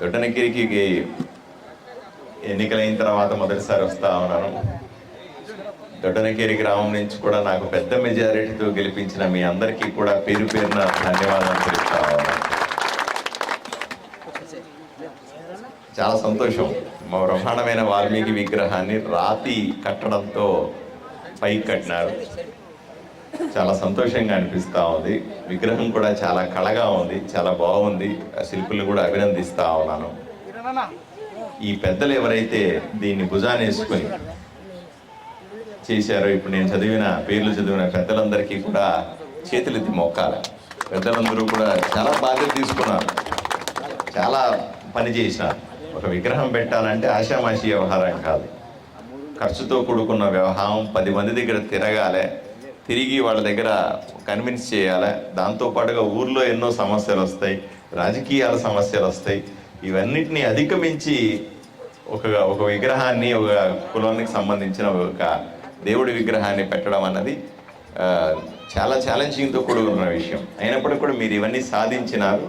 దొడ్డనగిరికి ఎన్నికలైన తర్వాత మొదటిసారి వస్తా ఉన్నాను. దొడ్డనగిరి గ్రామం నుంచి కూడా నాకు పెద్ద మెజారిటీతో గెలిపించిన మీ అందరికీ కూడా పేరు పేరున ధన్యవాదాలు తెలుపుతా ఉన్నాను. చాలా సంతోషం. మా బ్రహ్మాండమైన వాల్మీకి విగ్రహాన్ని రాతి కట్టడంతో పైకి కట్టినారు. చాలా సంతోషంగా అనిపిస్తూ ఉంది. విగ్రహం కూడా చాలా కళగా ఉంది చాలా బాగుంది. ఆ శిల్పులు కూడా అభినందిస్తూ ఉన్నాను. ఈ పెద్దలు ఎవరైతే దీన్ని భుజానేసుకొని వేసుకొని చేశారో ఇప్పుడు నేను చదివిన పేర్లు చదివిన పెద్దలందరికీ కూడా చేతులెత్తి మొక్కాలి. పెద్దలందరూ కూడా చాలా బాధ్యత తీసుకున్నారు. చాలా పని చేసినారు. ఒక విగ్రహం పెట్టాలంటే ఆషామాషి వ్యవహారం కాదు. ఖర్చుతో కూడుకున్న వ్యవహారం పది మంది దగ్గర తిరగాలి. తిరిగి వాళ్ళ దగ్గర కన్విన్స్ చేయాలి? దాంతోపాటుగా ఊర్లో ఎన్నో సమస్యలు వస్తాయి రాజకీయాల సమస్యలు వస్తాయి. ఇవన్నిటిని అధిగమించి ఒక ఒక విగ్రహాన్ని ఒక కులానికి సంబంధించిన ఒక దేవుడి విగ్రహాన్ని పెట్టడం అన్నది చాలా ఛాలెంజింగ్తో కూడుకున్న విషయం. అయినప్పటికీ కూడా మీరు ఇవన్నీ సాధించినారు.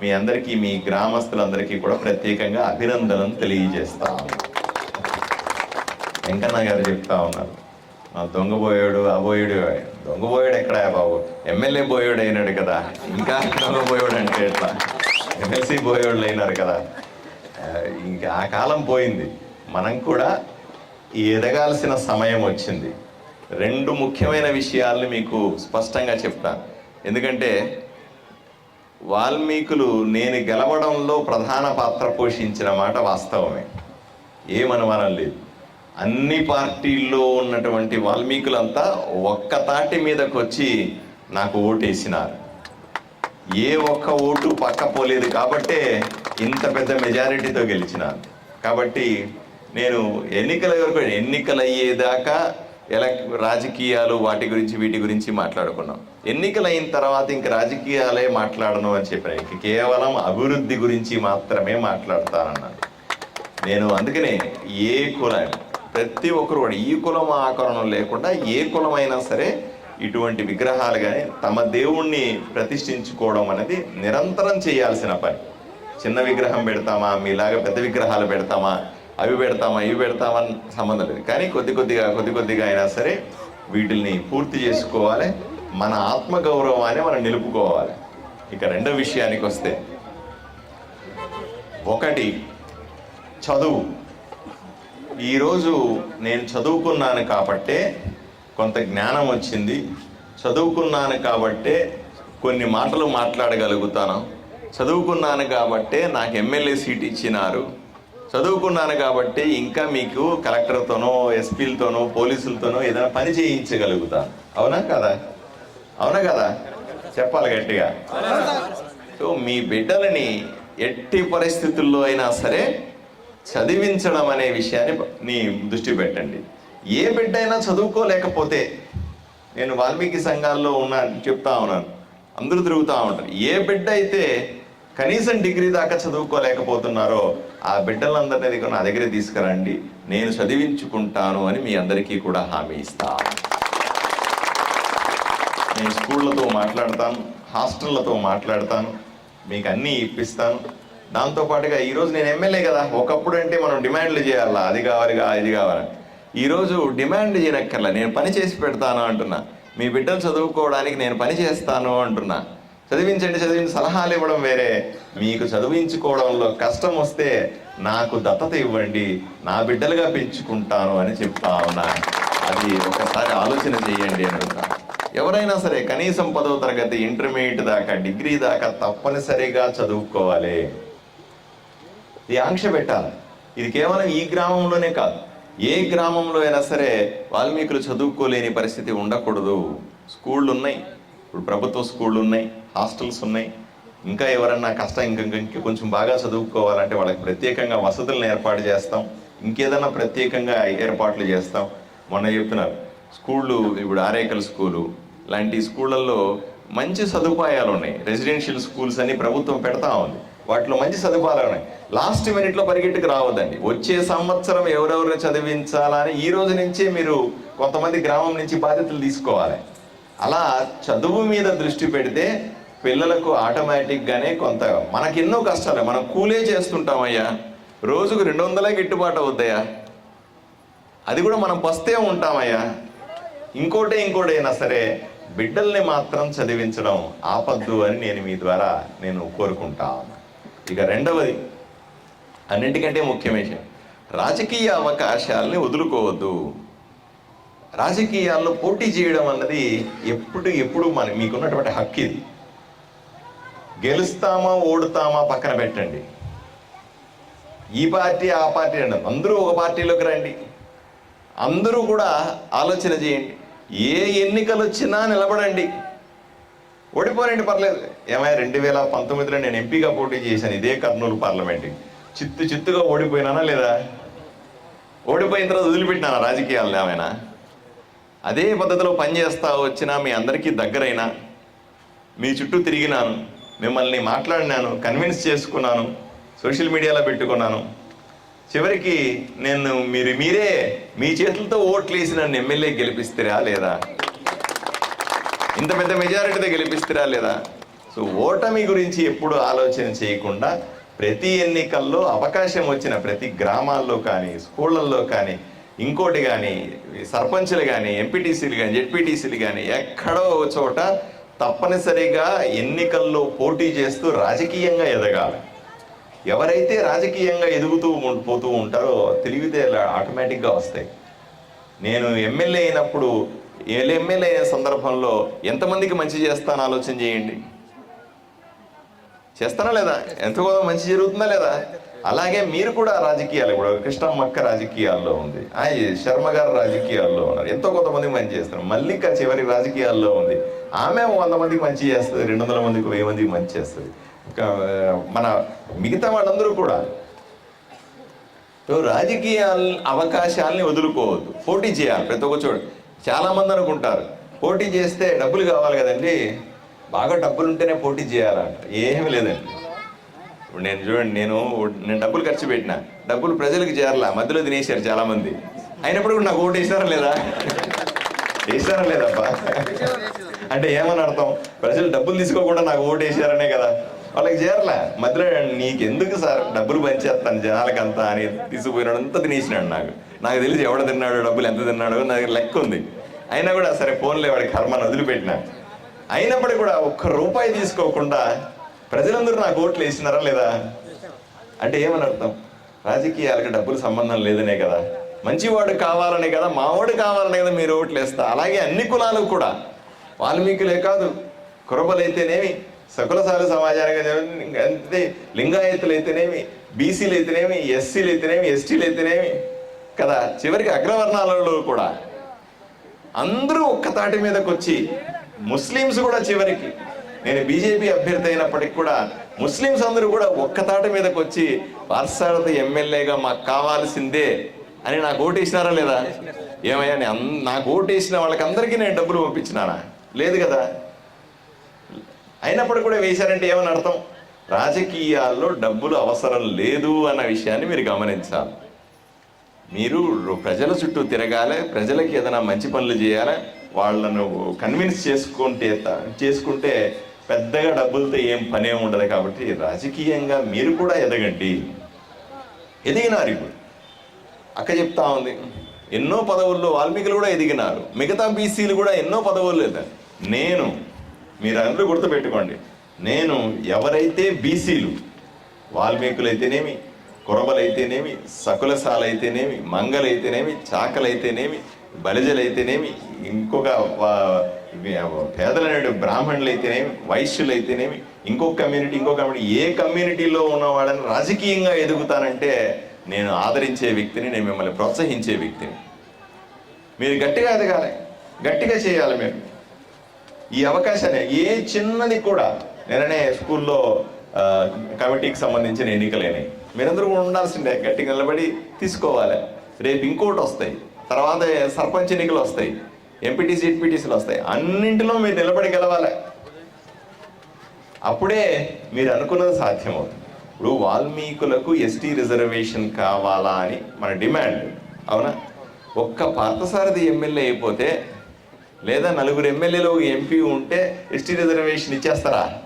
మీ అందరికీ మీ గ్రామస్తులందరికీ కూడా ప్రత్యేకంగా అభినందనలు తెలియజేస్తా వెంకన్న గారు చెప్తా ఉన్నారు. దొంగ పోయాడు అబోయుడు దొంగ పోయాడు ఎక్కడ బాబు? ఎమ్మెల్యే పోయాడు అయినాడు కదా. ఇంకా దొంగ పోయాడు అంటే ఎట్లా? ఎమ్మెల్సీ పోయాడు అయినారు కదా ఇంకా ఆ కాలం పోయింది. మనం కూడా ఈ ఎదగాల్సిన సమయం వచ్చింది. రెండు ముఖ్యమైన విషయాల్ని మీకు స్పష్టంగా చెప్తాను ఎందుకంటే వాల్మీకులు నేను గెలవడంలో ప్రధాన పాత్ర పోషించిన మాట వాస్తవమే. ఏమనుమానం లేదు. అన్ని పార్టీల్లో ఉన్నటువంటి వాల్మీకులంతా ఒక్క తాటి మీదకి వచ్చి నాకు ఓటేసినారు. ఏ ఒక్క ఓటు పక్క పోలేదు కాబట్టే ఇంత పెద్ద మెజారిటీతో గెలిచినాను కాబట్టి నేను ఎన్నికల వరకు ఎన్నికలు అయ్యేదాకా ఎలా రాజకీయాలు వాటి గురించి వీటి గురించి మాట్లాడుకున్నాం. ఎన్నికలు అయిన తర్వాత ఇంక రాజకీయాలే మాట్లాడను అని చెప్పిన ఇంక కేవలం అభివృద్ధి గురించి మాత్రమే మాట్లాడతానన్నాను. నేను అందుకనే ఏ కులం ప్రతి ఒక్కరు కూడా ఈ కులం ఆ కులం లేకుండా ఏ కులమైనా సరే ఇటువంటి విగ్రహాలు కానీ తమ దేవుణ్ణి ప్రతిష్ఠించుకోవడం అనేది నిరంతరం చేయాల్సిన పని. చిన్న విగ్రహం పెడతామా? మీలాగా పెద్ద విగ్రహాలు పెడతామా? అవి పెడతామా? ఇవి పెడతామా? అని సంబంధం లేదు. కానీ కొద్ది కొద్దిగా కొద్ది కొద్దిగా అయినా సరే వీటిల్ని పూర్తి చేసుకోవాలి. మన ఆత్మగౌరవాన్ని మనం నిలుపుకోవాలి. ఇక రెండో విషయానికి వస్తే ఒకటి చదువు. ఈరోజు నేను చదువుకున్నాను కాబట్టే కొంత జ్ఞానం వచ్చింది. చదువుకున్నాను కాబట్టే కొన్ని మాటలు మాట్లాడగలుగుతాను. చదువుకున్నాను కాబట్టే నాకు ఎమ్మెల్యే సీట్ ఇచ్చినారు. చదువుకున్నాను కాబట్టి ఇంకా మీకు కలెక్టర్తోనో ఎస్పీలతోనో పోలీసులతోనో ఏదైనా పని చేయించగలుగుతాను అవునా కదా? అవునా కదా? చెప్పాలి గట్టిగా. సో మీ బిడ్డలని ఎట్టి పరిస్థితుల్లో అయినా సరే చదివించడం అనే విషయాన్ని నీ దృష్టి పెట్టండి. ఏ బిడ్డ అయినా చదువుకోలేకపోతే నేను వాల్మీకి సంఘాల్లో ఉన్నా చెప్తా ఉన్నాను. అందరూ తిరుగుతూ ఉంటారు. ఏ బిడ్డ అయితే కనీసం డిగ్రీ దాకా చదువుకోలేకపోతున్నారో ఆ బిడ్డలందరినీ నా దగ్గర తీసుకురండి. నేను చదివించుకుంటాను అని మీ అందరికీ కూడా హామీ ఇస్తాను నేను స్కూళ్ళతో మాట్లాడతాను హాస్టళ్ళతో మాట్లాడతాను మీకు అన్నీ ఇప్పిస్తాను. దాంతో పాటుగా ఈరోజు నేను ఎమ్మెల్యే కదా ఒకప్పుడు అంటే మనం డిమాండ్లు చేయాలా? అది కావాలిగా ఇది కావాలని ఈరోజు డిమాండ్ చేయనక్కర్లా నేను పని చేసి పెడతాను అంటున్నా. మీ బిడ్డలు చదువుకోవడానికి నేను పని చేస్తాను అంటున్నా. చదివించండి చదివించి సలహాలు ఇవ్వడం వేరే. మీకు చదివించుకోవడంలో కష్టం వస్తే నాకు దత్తత ఇవ్వండి నా బిడ్డలుగా పెంచుకుంటాను అని చెప్తా ఉన్నా. అది ఒకసారి ఆలోచన చేయండి అనుకుంటా ఎవరైనా సరే కనీసం పదో తరగతి ఇంటర్మీడియట్ దాకా డిగ్రీ దాకా తప్పనిసరిగా చదువుకోవాలి. ఇది ఆంక్ష పెట్టాలి. ఇది కేవలం ఈ గ్రామంలోనే కాదు. ఏ గ్రామంలో అయినా సరే వాల్మీకులు చదువుకోలేని పరిస్థితి ఉండకూడదు. స్కూళ్ళు ఉన్నాయి ఇప్పుడు ప్రభుత్వ స్కూళ్ళు ఉన్నాయి హాస్టల్స్ ఉన్నాయి. ఇంకా ఎవరన్నా కష్టం ఇంకా- ఇంకా కొంచెం బాగా చదువుకోవాలంటే వాళ్ళకి ప్రత్యేకంగా వసతులను ఏర్పాటు చేస్తాం. ఇంకేదన్నా ప్రత్యేకంగా ఏర్పాట్లు చేస్తాం. మొన్న చెప్తున్నారు స్కూళ్ళు ఇప్పుడు ఆరేకల్ స్కూలు. లాంటి స్కూళ్ళల్లో మంచి సదుపాయాలు ఉన్నాయి. రెసిడెన్షియల్ స్కూల్స్ అని ప్రభుత్వం పెడతా ఉంది. వాటిలో మంచి సదుపాయాలు ఉన్నాయి లాస్ట్ మినిట్లో పరిగెట్టుకు రావద్దండి. వచ్చే సంవత్సరం ఎవరెవరిని చదివించాలని ఈ రోజు నుంచే మీరు కొంతమంది గ్రామం నుంచి బాధ్యతలు తీసుకోవాలి. అలా చదువు మీద దృష్టి పెడితే పిల్లలకు ఆటోమేటిక్గానే కొంత మనకెన్నో కష్టాలు. మనం కూలే చేస్తుంటామయ్యా. రోజుకు రెండు వందలే గిట్టుబాటు అవుతాయా అది కూడా మనం పస్తే ఉంటామయ్యా. ఇంకోటే ఇంకోటైనా సరే బిడ్డల్ని మాత్రం చదివించడం ఆపద్దు అని నేను మీ ద్వారా నేను కోరుకుంటాను ఇక రెండవది అన్నింటికంటే ముఖ్యమైన విషయం. రాజకీయ అవకాశాలని వదులుకోవద్దు. రాజకీయాల్లో పోటీ చేయడం అన్నది ఎప్పుడు ఎప్పుడు మన మీకున్నటువంటి హక్కు ఇది. గెలుస్తామా ఓడుతామా పక్కన పెట్టండి. ఈ పార్టీ ఆ పార్టీ అండి. అందరూ ఒక పార్టీలోకి రండి. అందరూ కూడా ఆలోచన చేయండి. ఏ ఎన్నికలు వచ్చినా నిలబడండి. ఓడిపోనండి పర్లేదు. ఏమైనా రెండు వేల పంతొమ్మిదిలో నేను ఎంపీగా పోటీ చేశాను ఇదే కర్నూలు పార్లమెంట్. చిత్తు చిత్తుగా ఓడిపోయినానా లేదా? ఓడిపోయిన తర్వాత వదిలిపెట్టినానా రాజకీయాలను ఏమైనా? అదే పద్ధతిలో పనిచేస్తా వచ్చినా మీ అందరికీ దగ్గరైనా మీ చుట్టూ తిరిగినాను మిమ్మల్ని మాట్లాడినాను కన్విన్స్ చేసుకున్నాను సోషల్ మీడియాలో పెట్టుకున్నాను. చివరికి నేను మీరు మీరే మీ చేతులతో ఓట్లు వేసి నన్ను ఎమ్మెల్యే గెలిపిస్తారా లేదా? ఇంత పెద్ద మెజారిటీతో గెలిపిస్తారా లేదా? సో ఓటమి గురించి ఎప్పుడు ఆలోచన చేయకుండా ప్రతి ఎన్నికల్లో అవకాశం వచ్చిన ప్రతి గ్రామాల్లో కానీ స్కూళ్ళల్లో కానీ ఇంకోటి కానీ సర్పంచులు కానీ ఎంపీటీసీలు కానీ జెడ్పీటీసీలు కానీ ఎక్కడో చోట తప్పనిసరిగా ఎన్నికల్లో పోటీ చేస్తూ రాజకీయంగా ఎదగాలి. ఎవరైతే రాజకీయంగా ఎదుగుతూ పోతూ ఉంటారో తెలివితేటలు ఆటోమేటిక్గా వస్తాయి. నేను ఎమ్మెల్యే అయినప్పుడు ఎమ్మెల్యే అయిన సందర్భంలో ఎంతమందికి మంచి చేస్తాను ఆలోచన చేయండి? చేస్తానా లేదా? ఎంత మంచి జరుగుతుందా లేదా? అలాగే మీరు కూడా రాజకీయాలు ఇప్పుడు మక్క రాజకీయాల్లో ఉంది. ఆ శర్మ గారు రాజకీయాల్లో ఉన్నారు. ఎంతో కొంతమందికి మంచి చేస్తున్నారు. మల్లిక చివరి రాజకీయాల్లో ఉంది. ఆమె వంద మందికి మంచి చేస్తుంది రెండు వందల మందికి వెయ్యి మందికి మంచి చేస్తుంది. మన మిగతా వాళ్ళందరూ కూడా సో రాజకీయాల అవకాశాలని వదులుకోవద్దు. పోటీ చేయాలి ప్రతి ఒక్క చోటు చాలామంది అనుకుంటారు పోటీ చేస్తే డబ్బులు కావాలి కదండి బాగా డబ్బులు ఉంటేనే పోటీ చేయాలంట. ఏమీ లేదండి. ఇప్పుడు నేను చూడండి నేను నేను డబ్బులు ఖర్చు పెట్టిన డబ్బులు ప్రజలకు చేరలా మధ్యలో తినేసారు చాలామంది. అయినప్పుడు కూడా నాకు ఓటు వేసారా లేదా? వేసారా లేదబ్బా? అంటే ఏమని అర్థం ప్రజలు డబ్బులు తీసుకోకుండా నాకు ఓటు వేసారనే కదా. వాళ్ళకి చేరలే? మధ్యలో నీకెందుకు సార్ డబ్బులు పంచేస్తాను జనాలకంతా అని తీసుకుపోయినాడంతా తినేసినాడు నాకు. నాకు తెలిసి ఎవడ తిన్నాడు డబ్బులు ఎంత తిన్నాడో నాకు లెక్క ఉంది. అయినా కూడా సరే ఫోన్లే వాడి కర్మను వదిలిపెట్టిన. అయినప్పటికీ కూడా ఒక్క రూపాయి తీసుకోకుండా ప్రజలందరూ నాకు ఓట్లు వేసినారా లేదా? అంటే ఏమని అర్థం రాజకీయాలకు డబ్బులు సంబంధం లేదనే కదా. మంచివాడు కావాలనే కదా మావాడు కావాలనే కదా మీరు ఓట్లు వేస్తా. అలాగే అన్ని కులాలకు కూడా. వాల్మీకులే కాదు కురబలైతేనేమి సకులసాల సమాజానికి అంతే లింగాయతులు అయితేనేమి బీసీలు అయితేనేమి ఎస్సీలు అయితేనేమి ఎస్టీలు అయితేనేమి కదా చివరికి అగ్రవర్ణాలలో కూడా. అందరూ ఒక్క తాటి మీదకి వచ్చి ముస్లిమ్స్ కూడా చివరికి. నేను బీజేపీ అభ్యర్థి అయినప్పటికి కూడా ముస్లిమ్స్ అందరూ కూడా ఒక్క తాటి మీదకి వచ్చి పార్సారథి ఎమ్మెల్యేగా మాకు కావాల్సిందే అని నాకు ఓటేసినారా లేదా? ఏమయ్యా నేను నాకు ఓటేసిన వాళ్ళకందరికీ నేను డబ్బులు పంపించినానా? లేదు కదా. అయినప్పుడు కూడా వేశారంటే ఏమని అర్థం? రాజకీయాల్లో డబ్బులు అవసరం లేదు అన్న విషయాన్ని మీరు గమనించాలి. మీరు ప్రజల చుట్టూ తిరగాలి ప్రజలకి ఏదైనా మంచి పనులు చేయాలి వాళ్ళను కన్విన్స్ చేసుకుంటే చేసుకుంటే పెద్దగా డబ్బులతో ఏం పనే ఉండదు కాబట్టి రాజకీయంగా మీరు కూడా ఎదగండి. ఎదిగినారు ఇప్పుడు. అక్క చెప్తా ఉంది ఎన్నో పదవుల్లో వాల్మీకులు కూడా ఎదిగినారు మిగతా బీసీలు కూడా ఎన్నో పదవులు ఎదిగారు నేను మీరు అందరూ గుర్తుపెట్టుకోండి నేను ఎవరైతే బీసీలు వాల్మీకులు అయితేనేమి కురబలైతేనేమి సకులసాలైతేనేమి మంగలైతేనేమి చాకలైతేనేమి బలిజలైతేనేమి ఇంకొక వా- పేదలైన బ్రాహ్మణులైతేనేమి వైశ్యులైతేనేమి ఇంకొక కమ్యూనిటీ ఇంకొక కమ్యూనిటీ ఏ కమ్యూనిటీలో ఉన్నవాడని రాజకీయంగా ఎదుగుతానంటే నేను ఆదరించే వ్యక్తిని నేను మిమ్మల్ని ప్రోత్సహించే వ్యక్తిని. మీరు గట్టిగా ఎదగాలి గట్టిగా చేయాలి మీరు. ఈ అవకాశాన్ని ఏ చిన్నది కూడా నిన్ననే స్కూల్లో కమిటీకి సంబంధించిన ఎన్నికలేని మీరందరూ కూడా ఉండాల్సిందే గట్టిగా నిలబడి తీసుకోవాలి. రేపు ఇంకోటి వస్తాయి తర్వాత సర్పంచ్ ఎన్నికలు వస్తాయి ఎంపీటీసీ ఎడ్పీటీసీలు వస్తాయి. అన్నింటిలో మీరు నిలబడి గెలవాలి. అప్పుడే మీరు అనుకున్నది సాధ్యమవుతుంది. ఇప్పుడు వాల్మీకులకు ఎస్టీ రిజర్వేషన్ కావాలా అని మన డిమాండ్. అవునా? ఒక్క పార్థసారథి ఎమ్మెల్యే అయిపోతే లేదా నలుగురు ఎమ్మెల్యేలు ఒక ఎంపీ ఉంటే ఎస్టీ రిజర్వేషన్ ఇచ్చేస్తారా?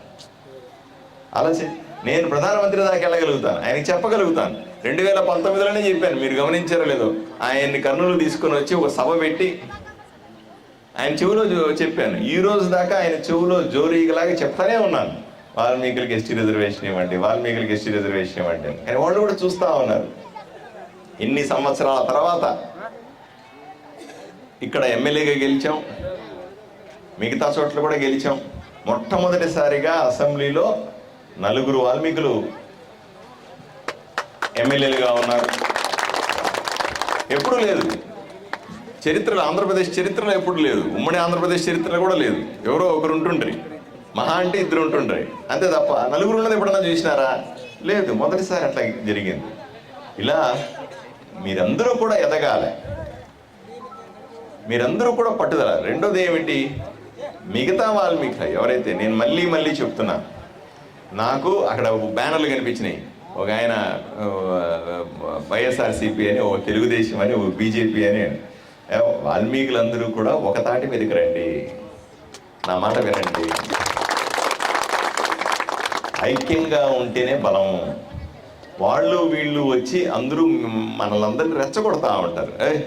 ఆలోచి నేను ప్రధానమంత్రి దాకా వెళ్ళగలుగుతాను. ఆయనకి చెప్పగలుగుతాను. రెండు వేల పంతొమ్మిదిలోనే చెప్పాను. మీరు గమనించారో లేదో. ఆయన్ని కర్నూలు తీసుకొని వచ్చి ఒక సభ పెట్టి ఆయన చెవులో చెప్పాను. ఈ రోజు దాకా ఆయన చెవులో జోరీలాగా చెప్తానే ఉన్నాను. వాల్మీకులకి ఎస్టీ రిజర్వేషన్ ఇవ్వండి వాల్మీకులకి ఎస్టీ రిజర్వేషన్ ఇవ్వండి అని. కానీ వాళ్ళు కూడా చూస్తూ ఉన్నారు. ఇన్ని సంవత్సరాల తర్వాత ఇక్కడ ఎమ్మెల్యేగా గెలిచాం. మిగతా చోట్ల కూడా గెలిచాం. మొట్టమొదటిసారిగా అసెంబ్లీలో నలుగురు వాల్మీకులు ఎమ్మెల్యేలుగా ఉన్నారు. ఎప్పుడూ లేదు. చరిత్రలో ఆంధ్రప్రదేశ్ చరిత్రలో ఎప్పుడు లేదు. ఉమ్మడి ఆంధ్రప్రదేశ్ చరిత్ర కూడా లేదు. ఎవరో ఒకరు ఉంటుండ్రి. మహా అంటే ఇద్దరు ఉంటుండ్రి. అంతే తప్ప నలుగురు ఉన్నది ఎప్పుడన్నా చూసినారా? లేదు. మొదటిసారి అట్లా జరిగింది. ఇలా మీరందరూ కూడా ఎదగాలి. మీరందరూ కూడా పట్టుదల. రెండోది ఏమిటి? మిగతా వాల్మీకి ఎవరైతే? నేను మళ్ళీ మళ్ళీ చెప్తున్నా. నాకు అక్కడ బ్యానర్లు కనిపించినాయి. ఒక ఆయన వైఎస్ఆర్సీపీ అని ఒక తెలుగుదేశం అని ఒక బీజేపీ అని. వాల్మీకులందరూ కూడా ఒక తాటి మీదకి రండి. నా మాట వినండి. ఐక్యంగా ఉంటేనే బలం. వాళ్ళు వీళ్ళు వచ్చి అందరూ మనలందరినీ రెచ్చగొడతా ఉంటారు. ఏ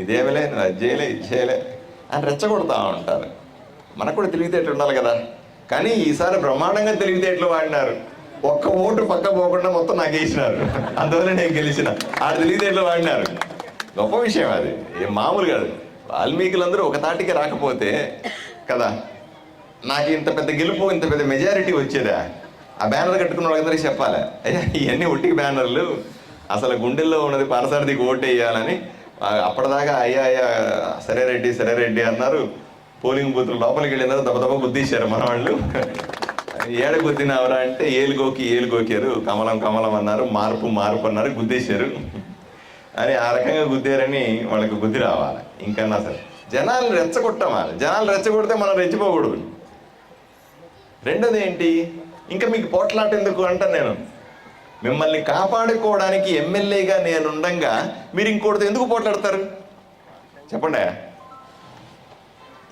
ఇదేమలే నువ్వు అది చేయలే ఇది చేయలే అని రెచ్చగొడతా ఉంటారు. మనకు కూడా తెలివితేటలు ఉండాలి కదా. కానీ ఈసారి బ్రహ్మాండంగా తెలివితేటలు వాడినారు? ఒక్క ఓటు పక్క పోకుండా మొత్తం నాకు వేసినారు అందువల్ల నేను గెలిచిన. ఆడ తెలివితేటలు వాడినారు? గొప్ప విషయం అది. ఏం మామూలు కాదు. వాల్మీకులందరూ ఒక తాటికి రాకపోతే కదా నాకు ఇంత పెద్ద గెలుపు ఇంత పెద్ద మెజారిటీ వచ్చేదా? ఆ బ్యానర్ కట్టుకున్న వాళ్ళందరికీ చెప్పాలి? అయ్యా ఇవన్నీ ఒట్టి బ్యానర్లు. అసలు గుండెల్లో ఉన్నది పారసారథికి ఓటు వేయాలని అప్పటిదాకా అయ్యా అయ్యా సరే రెడ్డి సరే రెడ్డి అన్నారు. పోలింగ్ బూత్ లోపలికి వెళ్ళినారు దెబ్బ దెబ్బ గుద్దేశారు మన వాళ్ళు ఏడ గుద్దినవరా అంటే ఏలుగోకి ఏలుగోకారు కమలం కమలం అన్నారు మార్పు మార్పు అన్నారు గుద్దేశారు. అని ఆ రకంగా గుద్దారని వాళ్ళకి గుద్ది రావాలి. ఇంకన్నా సరే. జనాలు రెచ్చగొట్టమాలి. జనాలు రెచ్చగొడితే మనం రెచ్చిపోకూడదు. రెండోది ఏంటి? ఇంకా మీకు పోట్లాట ఎందుకు అంటాను నేను. మిమ్మల్ని కాపాడుకోవడానికి ఎమ్మెల్యేగా నేనుండగా మీరు ఇంకోటితో ఎందుకు పోట్లాడతారు? చెప్పండి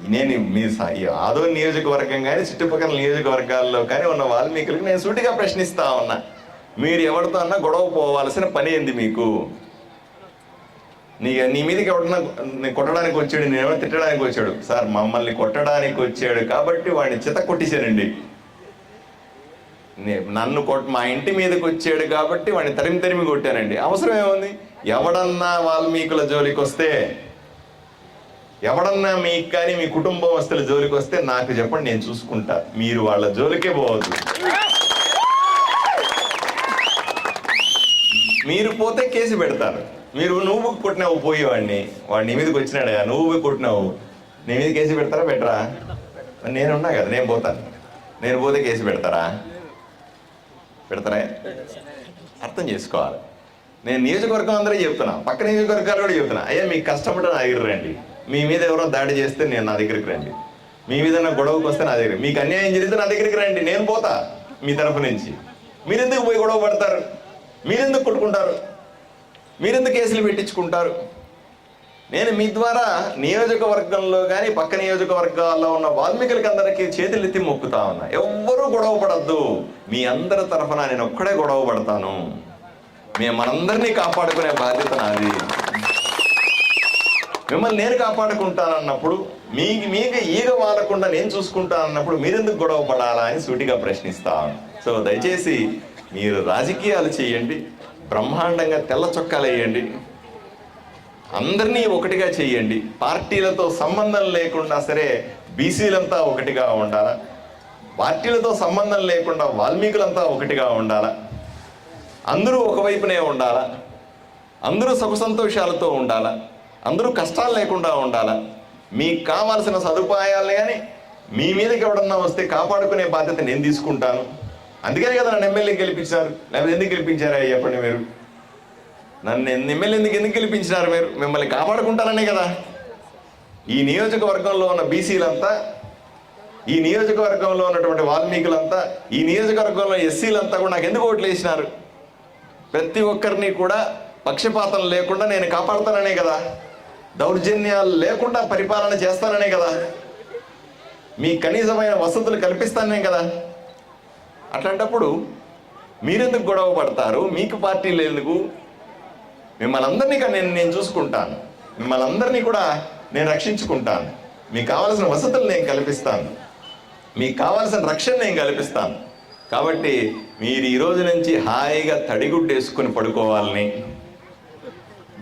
నేను మీ ఆదో నియోజకవర్గం కానీ చుట్టుపక్కల నియోజకవర్గాల్లో కానీ ఉన్న వాల్మీకులకు నేను సూటిగా ప్రశ్నిస్తా ఉన్నా. మీరు ఎవరితో అన్నా గొడవ పోవాల్సిన పని ఏంది మీకు? నీ నీ మీదకి ఎవడన్నా కొట్టడానికి వచ్చాడు నేనేమో తిట్టడానికి వచ్చాడు? సార్ మమ్మల్ని కొట్టడానికి వచ్చాడు కాబట్టి వాడిని చిత కొట్టించానండి నే- నన్ను కొట్ మా ఇంటి మీదకి వచ్చాడు కాబట్టి వాడిని తరిమి తరిమి కొట్టానండి. అవసరం ఏముంది? ఎవడన్నా వాల్మీకుల జోలికి వస్తే ఎవడన్నా మీకు కానీ మీ కుటుంబస్తుల జోలికి వస్తే నాకు చెప్పండి నేను చూసుకుంటా. మీరు వాళ్ళ జోలికే పోవద్దు. మీరు పోతే కేసు పెడతారు. మీరు నువ్వు కొట్టినావు పోయేవాడిని. వాడిని మీదకి వచ్చినాడు నువ్వు కొట్టినావు. నీ మీద కేసు పెడతారా పెట్టరా? నేనున్నా కదా నేను పోతాను నేను పోతే కేసు పెడతారా? పెడతారా? అర్థం చేసుకోవాలి. నేను నియోజకవర్గం అందరూ చెప్తున్నా. పక్క నియోజకవర్గాలు కూడా చెప్తున్నా. అయ్యా మీకు కష్టపడి నా రండి. మీ మీద ఎవరో దాడి చేస్తే నేను నా దగ్గరికి రండి. మీ మీద నా గొడవకు వస్తే నా దగ్గర మీకు అన్యాయం జరిగితే నా దగ్గరికి రండి నేను పోతా మీ తరఫు నుంచి. మీరెందుకు పోయి గొడవ పడతారు? మీరెందుకు కొట్టుకుంటారు? మీరెందుకు కేసులు పెట్టించుకుంటారు? నేను మీ ద్వారా నియోజకవర్గంలో కానీ పక్క నియోజకవర్గాల్లో ఉన్న వాల్మీకులకి అందరికీ చేతులు ఎత్తి మొక్కుతా ఉన్నా. ఎవ్వరూ గొడవ పడద్దు. మీ అందరి తరఫున నేను ఒక్కడే గొడవ పడతాను. మేము మనందరినీ కాపాడుకునే బాధ్యత నాది. మిమ్మల్ని నేను కాపాడుకుంటానన్నప్పుడు మీ మీకు ఈగ వాలకుండా నేను చూసుకుంటానన్నప్పుడు మీరెందుకు గొడవ పడాలా అని సూటిగా ప్రశ్నిస్తాను సో దయచేసి మీరు రాజకీయాలు చేయండి బ్రహ్మాండంగా తెల్ల చొక్కాలు వేయండి అందరినీ ఒకటిగా చేయండి పార్టీలతో సంబంధం లేకుండా సరే బీసీలంతా ఒకటిగా ఉండాలా పార్టీలతో సంబంధం లేకుండా వాల్మీకులంతా ఒకటిగా ఉండాలా అందరూ ఒకవైపునే ఉండాలా అందరూ సుఖ సంతోషాలతో ఉండాలా అందరూ కష్టాలు లేకుండా ఉండాలా? మీకు కావాల్సిన సదుపాయాలు కానీ మీ మీదకి ఎవడన్నా వస్తే కాపాడుకునే బాధ్యత నేను తీసుకుంటాను. అందుకనే కదా నన్ను ఎమ్మెల్యే గెలిపించారు. లేకపోతే ఎందుకు గెలిపించారా చెప్పండి మీరు. నన్ను ఎన్ని ఎమ్మెల్యే ఎందుకు ఎందుకు గెలిపించినారు మీరు? మిమ్మల్ని కాపాడుకుంటారనే కదా. ఈ నియోజకవర్గంలో ఉన్న బీసీలంతా ఈ నియోజకవర్గంలో ఉన్నటువంటి వాల్మీకులంతా ఈ నియోజకవర్గంలో ఎస్సీలంతా కూడా నాకు ఎందుకు ఓట్లు వేసినారు? ప్రతి ఒక్కరిని కూడా పక్షపాతం లేకుండా నేను కాపాడుతాననే కదా. దౌర్జన్యాలు లేకుండా పరిపాలన చేస్తాననే కదా. మీ కనీసమైన వసతులు కల్పిస్తానే కదా. అట్లాంటప్పుడు మీరెందుకు గొడవ పడతారు? మీకు పార్టీలు ఎందుకు మిమ్మల్ని అందరినీ నేను నేను చూసుకుంటాను. మిమ్మల్ని అందరినీ కూడా నేను రక్షించుకుంటాను. మీకు కావాల్సిన వసతులు నేను కల్పిస్తాను. మీకు కావాల్సిన రక్షణ నేను కల్పిస్తాను. కాబట్టి మీరు ఈ రోజు నుంచి హాయిగా తడిగుడ్డేసుకుని పడుకోవాలని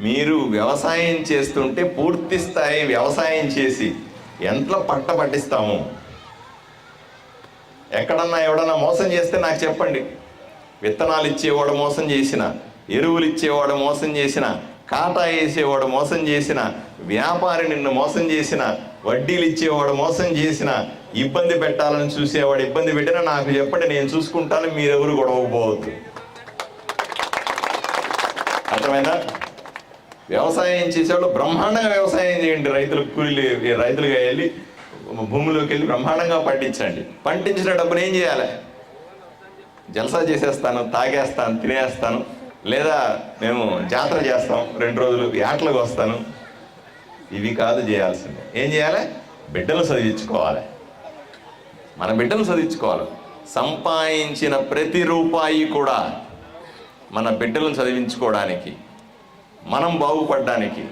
మీరు వ్యవసాయం చేస్తుంటే పూర్తి స్థాయి వ్యవసాయం చేసి ఎంత పంట పట్టిస్తాము ఎక్కడన్నా ఎవడన్నా మోసం చేస్తే నాకు చెప్పండి. విత్తనాలు ఇచ్చేవాడు మోసం చేసిన ఎరువులు ఇచ్చేవాడు మోసం చేసిన కాటా వేసేవాడు మోసం చేసిన వ్యాపారి నిన్ను మోసం చేసిన వడ్డీలు ఇచ్చేవాడు మోసం చేసిన ఇబ్బంది పెట్టాలని చూసేవాడు ఇబ్బంది పెట్టినా నాకు చెప్పండి నేను చూసుకుంటాను మీరెవరు గొడవకపోవద్దు అర్థమైందా? వ్యవసాయం చేసేవాళ్ళు బ్రహ్మాండంగా వ్యవసాయం చేయండి. రైతులకు కూలీలు రైతులుగా వెళ్ళి భూమిలోకి వెళ్ళి బ్రహ్మాండంగా పండించండి. పండించిన డబ్బును ఏం చేయాలి? జలసా చేసేస్తాను తాగేస్తాను తినేస్తాను. లేదా మేము జాతర చేస్తాం రెండు రోజులు యాట్లకు వస్తాను. ఇవి కాదు చేయాల్సింది. ఏం చేయాలి? బిడ్డలు చదివించుకోవాలి. మన బిడ్డలు చదివించుకోవాలి. సంపాదించిన ప్రతి రూపాయి కూడా మన బిడ్డలను చదివించుకోవడానికి మనం బాగుపడడానికి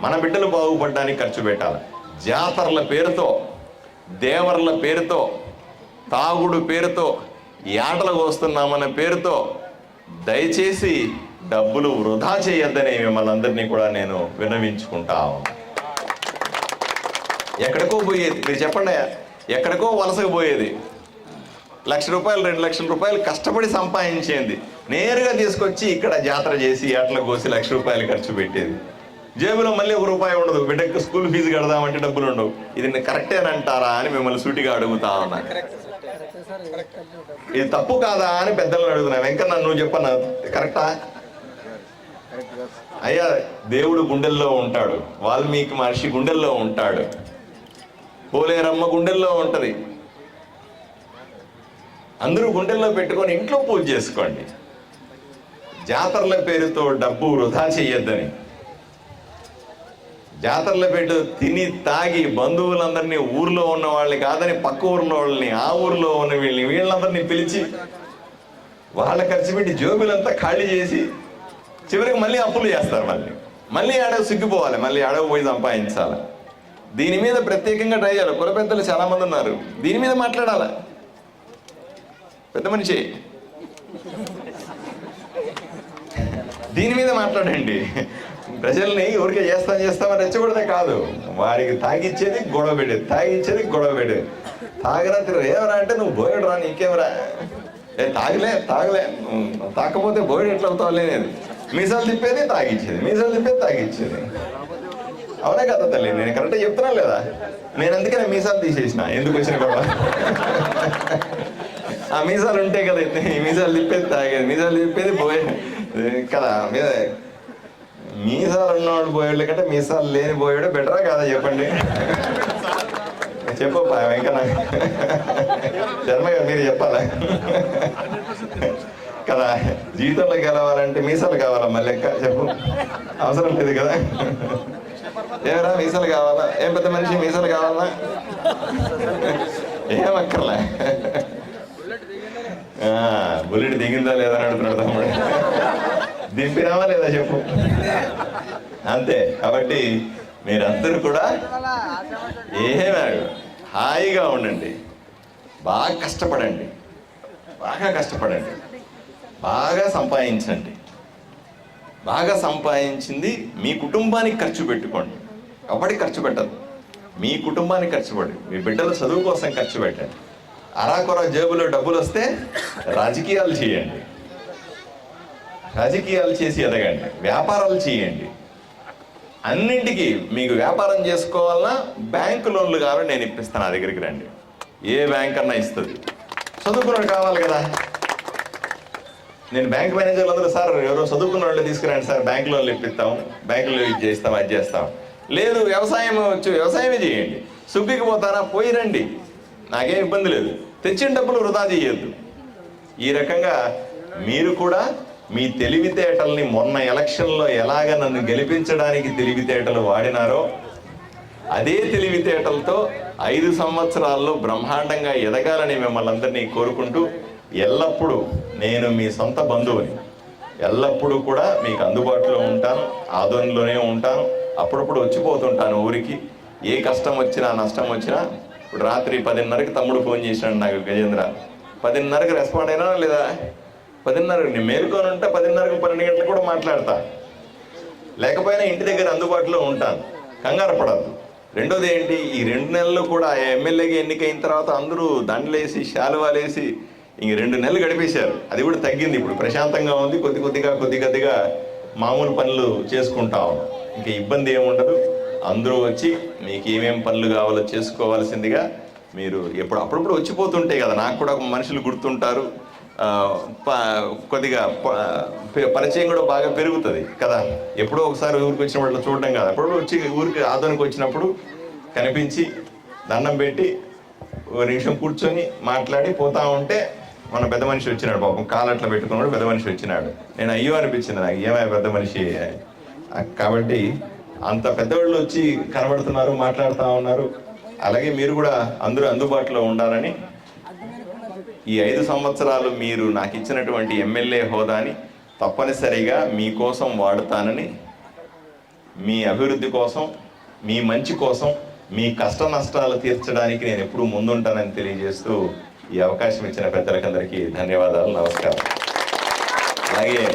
మన బిడ్డలు బాగుపడడానికి ఖర్చు పెట్టాలి. జాతరల పేరుతో దేవర్ల పేరుతో తాగుడు పేరుతో ఈ ఆటలకు పేరుతో దయచేసి డబ్బులు వృధా చేయొద్దని మిమ్మల్ని అందరినీ కూడా నేను విన్నవించుకుంటా ఎక్కడికో పోయేది మీరు చెప్పండి ఎక్కడికో వలసకు పోయేది. లక్ష రూపాయలు రెండు లక్షల రూపాయలు కష్టపడి సంపాదించేది. నేరుగా తీసుకొచ్చి ఇక్కడ జాతర చేసి అట్లా కోసి లక్ష రూపాయలు ఖర్చు పెట్టేది. జేబులో మళ్ళీ ఒక రూపాయి ఉండదు. బిడ్డకు స్కూల్ ఫీజు కడదామంటే డబ్బులు ఉండవు. ఇది కరెక్టేనంటారా అని మిమ్మల్ని సూటిగా అడుగుతా ఉన్నా. ఇది తప్పు కాదా అని పెద్దలను అడుగుతున్నా. వెంకన్న నువ్వు చెప్పన్నా? కరెక్టా? అయ్యా దేవుడు గుండెల్లో ఉంటాడు. వాల్మీకి మహర్షి గుండెల్లో ఉంటాడు. పోలేరమ్మ గుండెల్లో ఉంటది. అందరూ గుండెల్లో పెట్టుకొని ఇంట్లో పూజ చేసుకోండి. జాతరల పేరుతో డబ్బు వృధా చెయ్యొద్దని. జాతరల పేరు తిని తాగి బంధువులందరినీ ఊర్లో ఉన్న వాళ్ళని కాదని పక్క ఊర్లో వాళ్ళని ఆ ఊర్లో ఉన్న వీళ్ళని వీళ్ళందరినీ పిలిచి వాళ్ళ ఖర్చు పెట్టి జోబులంతా ఖాళీ చేసి చివరికి మళ్ళీ అప్పులు చేస్తారు మళ్ళీ మళ్ళీ అడవి సిగ్గిపోవాలి మళ్ళీ అడవి పోయి సంపాదించాలి. దీని మీద ప్రత్యేకంగా ట్రై చేయాలి. కుల పెద్దలు ఉన్నారు. దీని మీద మాట్లాడాలి? పెద్ద మనిషి. దీని మీద మాట్లాడండి. ప్రజల్ని ఊరికే చేస్తాం చేస్తామని రెచ్చగొడితే కాదు. వారికి తాగిచ్చేది గొడవ పెట్టేది తాగిచ్చేది గొడవ పెట్టేది తాగరా ఏమరా అంటే నువ్వు బోయడరా నీకేమరా? ఏ తాగలే తాగలే. తాగకపోతే తాకపోతే బోయడు ఎట్లా అవుతావు లేదు మీసాలు తిప్పేది తాగిచ్చేది మీసాలు తిప్పేది తాగిచ్చేది. అవునే కదా తల్లి నేను కరెక్ట్గా చెప్తున్నా లేదా? నేను అందుకనే మీసాలు తీసేసిన ఎందుకు వచ్చిన గొడవ ఆ మీసాలు ఉంటాయి కదా ఈ మీసాలు తిప్పేది తాగేది. మీసాలు తిప్పేది పోయే కదా మీద మీసాలు ఉన్నవాడు పోయాడు కంటే మీసాలు లేని పోయాడు బెటరా కాదా చెప్పండి? చెప్పు ఇంకా నాకు. శర్మ మీరు చెప్పాలా? కదా జీవితంలో గెలవాలంటే మీసాలు కావాలా మళ్ళీ లెక్క చెప్పు. అవసరం లేదు కదా. ఏమరా మీసాలు కావాలా? ఏం పెద్ద మనిషి మీసాలు కావాలా? ఏం అక్కర్లే? బుల్లెట్ దిగిందా లేదా అని అడుగుతున్నాడు తమ్ముడు. దింపినావా లేదా చెప్పు. అంతే కాబట్టి మీరందరూ కూడా ఏమీ హాయిగా ఉండండి. బాగా కష్టపడండి. బాగా కష్టపడండి. బాగా సంపాదించండి. బాగా సంపాదించింది మీ కుటుంబానికి ఖర్చు పెట్టుకోండి. ఎవరికి ఖర్చు పెట్టదు మీ కుటుంబానికి ఖర్చు పెట్టండి. మీ బిడ్డల చదువు కోసం ఖర్చు పెట్టండి. అరాకొర జేబులో డబ్బులు వస్తే రాజకీయాలు చేయండి. రాజకీయాలు చేసి ఎదగండి. వ్యాపారాలు చేయండి. అన్నింటికి మీకు వ్యాపారం చేసుకోవాలన్నా బ్యాంకు లోన్లు కావాలి నేను ఇప్పిస్తాను నా దగ్గరికి రండి. ఏ బ్యాంక్ అన్నా ఇస్తుంది. చదువుకున్నాడు కావాలి కదా. నేను బ్యాంక్ మేనేజర్లు అందరూ సార్ ఎవరో చదువుకున్న వాళ్ళు తీసుకురండి సార్ బ్యాంక్ లోన్లు ఇప్పిస్తాం బ్యాంకులో ఇది చేస్తాం అది చేస్తాం. లేదు వ్యవసాయం వచ్చి వ్యవసాయమే చేయండి. సుగ్గికి పోతారా? పోయి రండి. నాకేం ఇబ్బంది లేదు. తెచ్చిన డబ్బులు వృధా చేయొద్దు. ఈ రకంగా మీరు కూడా మీ తెలివితేటల్ని మొన్న ఎలక్షన్లో ఎలాగ నన్ను గెలిపించడానికి తెలివితేటలు వాడినారో అదే తెలివితేటలతో ఐదు సంవత్సరాల్లో బ్రహ్మాండంగా ఎదగాలని మిమ్మల్ని అందరినీ కోరుకుంటూ ఎల్లప్పుడూ నేను మీ సొంత బంధువుని ఎల్లప్పుడూ కూడా మీకు అందుబాటులో ఉంటాను ఆధ్వర్యంలోనే ఉంటాను అప్పుడప్పుడు వచ్చిపోతుంటాను ఊరికి. ఏ కష్టం వచ్చినా నష్టం వచ్చినా ఇప్పుడు రాత్రి పదిన్నరకి తమ్ముడు ఫోన్ చేసినాడు నాకు గజేంద్ర. పదిన్నరకి రెస్పాండ్ అయినా లేదా? పదిన్నరకు నేను మేలుకొని ఉంటే పదిన్నరకు పన్నెండు గంటలకు కూడా మాట్లాడతా. లేకపోయినా ఇంటి దగ్గర అందుబాటులో ఉంటాను. కంగారు పడద్దు. రెండోది ఏంటి? ఈ రెండు నెలలు కూడా ఎమ్మెల్యేగా ఎన్నికైన తర్వాత అందరూ దండలేసి శాలువాలేసి ఇంక రెండు నెలలు గడిపేశారు. అది కూడా తగ్గింది ఇప్పుడు. ప్రశాంతంగా ఉంది. కొద్ది కొద్దిగా కొద్ది కొద్దిగా మామూలు పనులు చేసుకుంటాం ఇంకా ఇబ్బంది ఏముండదు. అందరూ వచ్చి మీకు ఏమేం పనులు కావాలో చేసుకోవాల్సిందిగా మీరు ఎప్పుడు అప్పుడప్పుడు వచ్చిపోతుంటాయి కదా. నాకు కూడా మనుషులు గుర్తుంటారు. ప- కొద్దిగా ప- పరిచయం కూడా బాగా పెరుగుతుంది కదా. ఎప్పుడో ఒకసారి ఊరికి వచ్చినప్పుడు చూడడం కదా. అప్పుడు వచ్చి ఊరికి ఆదరణకు వచ్చినప్పుడు కనిపించి దండం పెట్టి ఒక నిమిషం కూర్చొని మాట్లాడి పోతా ఉంటే మన పెద్ద మనిషి వచ్చినాడు పాపం. కాలు అట్లా పెట్టుకున్నాడు పెద్ద మనిషి వచ్చినాడు. నేను అయ్యో అనిపించింది నాకు. ఏమై పెద్ద మనిషి? కాబట్టి అంత పెద్దవాళ్ళు వచ్చి కనబడుతున్నారు మాట్లాడుతూ ఉన్నారు. అలాగే మీరు కూడా అందరూ అందుబాటులో ఉండాలని ఈ ఐదు సంవత్సరాలు మీరు నాకు ఇచ్చినటువంటి ఎమ్మెల్యే హోదాని తప్పనిసరిగా మీకోసం వాడుతానని మీ అభివృద్ధి కోసం మీ మంచి కోసం మీ కష్ట నష్టాలు తీర్చడానికి నేను ఎప్పుడూ ముందుంటానని తెలియజేస్తూ ఈ అవకాశం ఇచ్చిన పెద్దలకందరికీ ధన్యవాదాలు నమస్కారం. అలాగే